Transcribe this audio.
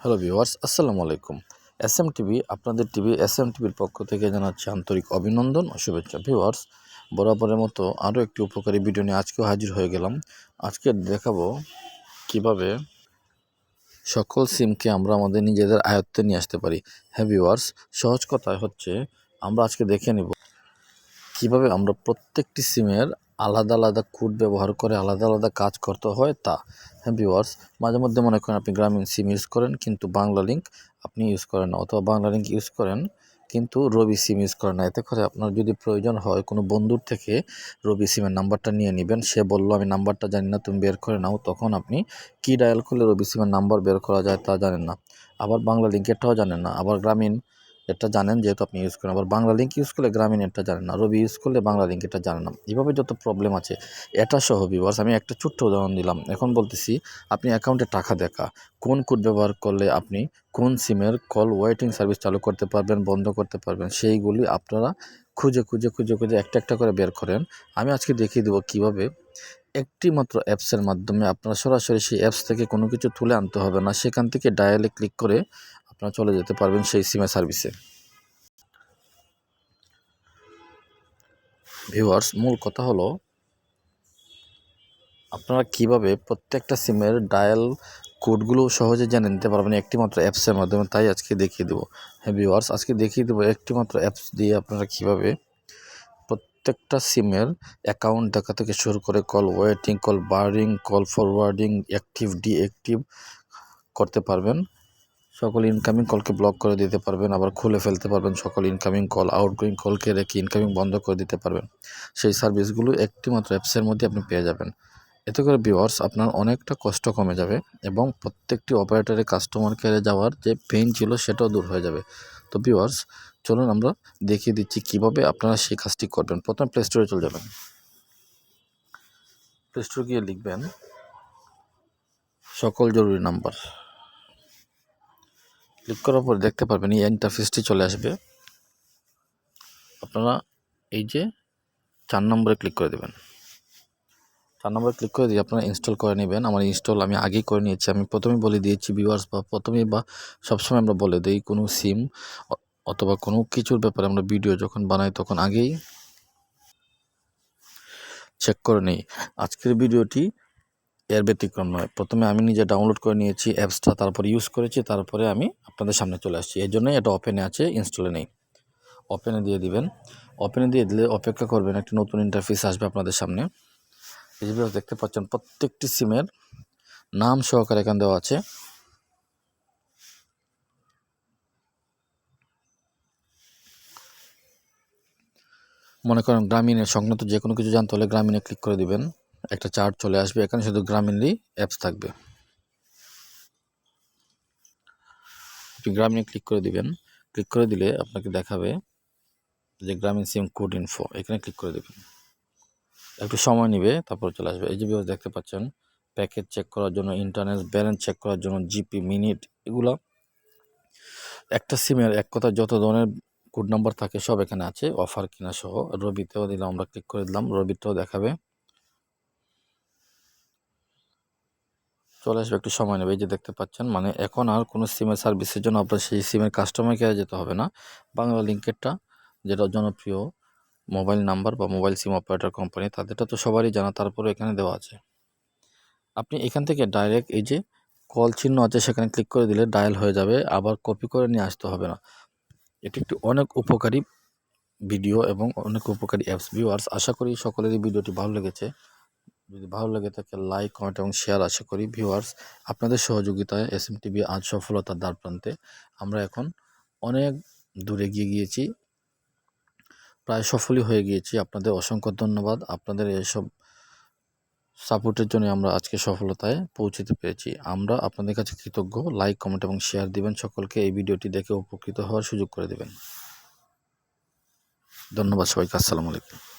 Hello viewers, আসসালামু আলাইকুম। S M TV, আপনাদের টিভি এস এম টিভির পক্ষ থেকে জানাচ্ছি আন্তরিক অভিনন্দন ও শুভেচ্ছা। ভিউয়ার্স, বরাবরের মতো আরও একটি উপকারী ভিডিও নিয়ে আজকেও হাজির হয়ে গেলাম। আজকে দেখাবো কীভাবে সকল সিমকে আমরা আমাদের নিজেদের আয়ত্তে নিয়ে আসতে পারি। হ্যাঁ ভিউয়ার্স, সহজ কথায় হচ্ছে আমরা আজকে দেখে নিব কীভাবে আমরা প্রত্যেকটি সিমের আলাদা আলাদা কোড ব্যবহার করে আলাদা আলাদা কাজ করতে হয় তা। হ্যাঁ ভিউয়ার্স মাঝে মধ্যে মনে করেন আপনি গ্রামীণ সিম ইউজ করেন, কিন্তু বাংলা লিঙ্ক আপনি ইউজ করেন না। অথবা বাংলা লিঙ্ক ইউজ করেন, কিন্তু রবি সিম ইউজ করেন না। এতে করে আপনার যদি প্রয়োজন হয়, কোনো বন্ধুর থেকে রবি সিমের নাম্বারটা নিয়ে নেবেন। সে বলল, আমি নাম্বারটা জানি না, তুমি বের করে নাও। তখন আপনি কি ডায়াল করলে রবি সিমের নাম্বার বের করা যায় তা জানেন না। আবার বাংলা লিঙ্কেরটাও জানেন না। আবার গ্রামীণ এটা জানেন যেহেতু আপনি ইউজ করেন, আবার বাংলা লিঙ্ক ইউজ করলে গ্রামীণ এটা জানেন না, রবি ইউজ করলে বাংলা লিঙ্ক এটা জানেন না। এভাবে যত প্রবলেম আছে, এটা সহ বিভার্স আমি একটা ছোট্ট উদাহরণ দিলাম। এখন বলতেছি, আপনি অ্যাকাউন্টে টাকা দেখা, কোন কোড ব্যবহার করলে আপনি কোন সিমের কল ওয়েটিং সার্ভিস চালু করতে পারবেন, বন্ধ করতে পারবেন, সেইগুলি আপনারা খুঁজে খুঁজে খুঁজে খুঁজে একটা একটা করে বের করেন। আমি আজকে দেখিয়ে দেবো কীভাবে একটি মাত্র অ্যাপসের মাধ্যমে আপনারা সরাসরি সেই অ্যাপস থেকে কোনো কিছু তুলে আনতে হবে না, সেখান থেকে ডায়ালে ক্লিক করে আপনারা চলে যেতে পারবেন সেই সিমের সার্ভিসে। ভিউয়ার্স, মূল কথা হলো, আপনারা কীভাবে প্রত্যেকটা সিমের ডায়াল কোডগুলো সহজে জেনে নিতে পারবেন একটি মাত্র অ্যাপসের মাধ্যমে, তাই আজকে দেখিয়ে দেবো। হ্যাঁ ভিউয়ার্স, আজকে দেখিয়ে দেবো একটি মাত্র অ্যাপস দিয়ে আপনারা কীভাবে প্রত্যেকটা সিমের অ্যাকাউন্ট দেখা থেকে শুরু করে call waiting, call barring, call forwarding, active, deactive করতে পারবেন। সকল ইনকামিং কলকে ব্লক করে দিতে পারবেন, আবার খুলে ফেলতে পারবেন সকল ইনকামিং কল আউটগোয়িং কলকে রেখে ইনকামিং বন্ধ করে দিতে পারবেন। সেই সার্ভিসগুলো একটি মাত্র অ্যাপসের মধ্যে আপনি পেয়ে যাবেন। এতে করে ভিওয়ার্স আপনার অনেকটা কষ্ট কমে যাবে এবং প্রত্যেকটি অপারেটরের কাস্টমার কেয়ারে যাওয়ার যে পেইন ছিল সেটাও দূর হয়ে যাবে। তো ভিওয়ার্স চলুন আমরা দেখিয়ে দিচ্ছি কীভাবে আপনারা সেই কাজটি করবেন। প্রথমে প্লে স্টোরে চলে যাবেন। প্লে স্টোরে গিয়ে লিখবেন, সকল জরুরি নাম্বার ক্লিক করার পর দেখতে পারবেন এই ইন্টারফেসটি চলে আসবে। আপনারা এই যে চার নম্বরে ক্লিক করে দেবেন। চার নম্বরে ক্লিক করে দিয়ে আপনারা ইনস্টল করে নেবেন। আমার ইনস্টল আমি আগেই করে নিয়েছি। আমি প্রথমেই বলে দিয়েছি ভিউয়ার্স বা প্রথমেই বা সবসময় আমরা বলে দিই, কোনো সিম অথবা কোনো কিছুর ব্যাপারে আমরা ভিডিও যখন বানাই তখন আগেই চেক করে নিই। আজকের ভিডিওটি এর ব্যতিক্রম নয়। প্রথমে আমি নিজে ডাউনলোড করে নিয়েছি অ্যাপসটা, তারপর ইউজ করেছি, তারপরে আমি আপনাদের সামনে চলে আসছি। এই জন্যই এটা ওপেনে আছে ইনস্টলে নেই। ওপেনে দিয়ে দিবেন। ওপেনে দিয়ে দিলে অপেক্ষা করবেন, একটি নতুন ইন্টারফেস আসবে আপনাদের সামনে। এই দেখতে পাচ্ছেন, প্রত্যেকটি সিমের নাম সহকারে এখানে দেওয়া আছে। মনে করেন গ্রামীণের সংক্রান্ত যে কোনো কিছু জানতে হলে গ্রামীণে ক্লিক করে দিবেন। একটা চার্ট চলে আসবে। এখানে শুধু গ্রামীণই অ্যাপস থাকবে। আপনি গ্রামীণে ক্লিক করে দিবেন। ক্লিক করে দিলে আপনাকে দেখাবে যে গ্রামীণ সিম কোড ইনফো এখানে ক্লিক করে দেবেন। একটু সময় নেবে, তারপর চলে আসবে। এই যে দেখতে পাচ্ছেন প্যাকেজ চেক করার জন্য ইন্টারনেট ব্যালেন্স চেক করার জন্য জিপি মিনিট এগুলো। একটা সিমের এক কথা যত ধরনের কোড নাম্বার থাকে সব এখানে আছে অফার কিনা সহ। রবিতেও দিলাম, আমরা ক্লিক করে দিলাম, রবিতেও দেখাবে। চলে আসবে, একটু সময় নেবে। এই যে দেখতে পাচ্ছেন মানে এখন আর কোনো সিমের সার্ভিসের জন্য আপনার সেই সিমের কাস্টমার কেয়ারে যেতে হবে না। বাংলা লিঙ্কেরটা যেটা জনপ্রিয় মোবাইল নাম্বার বা মোবাইল সিম অপারেটর কোম্পানি তাদেরটা তো সবারই জানা তারপরে এখানে দেওয়া আছে। আপনি এখান থেকে ডাইরেক্ট এই যে কল চিহ্ন আছে, সেখানে ক্লিক করে দিলে ডায়াল হয়ে যাবে, আবার কপি করে নিয়ে আসতে হবে না। এটি একটি অনেক উপকারী ভিডিও এবং অনেক উপকারী অ্যাপস ভিউয়ার্স আশা করি সকলেরই ভিডিওটি ভালো লেগেছে। যদি ভালো লাগে থাকে লাইক কমেন্ট এবং শেয়ার আশা করি ভিউয়ার্স আপনাদের সহযোগিতায় এস এম টিভি আজ সফলতার দ্বার প্রান্তে আমরা এখন অনেক দূরে গিয়ে গিয়েছি, প্রায় সফলই হয়ে গিয়েছি। আপনাদের অসংখ্য ধন্যবাদ। আপনাদের এসব সাপোর্টের জন্য আমরা আজকে সফলতায় পৌঁছতে পেরেছি। আমরা আপনাদের কাছে কৃতজ্ঞ। লাইক কমেন্ট এবং শেয়ার দিবেন। সকলকে এই ভিডিওটি দেখে উপকৃত হওয়ার সুযোগ করে দেবেন। ধন্যবাদ সবাইকে। আসসালামু আলাইকুম।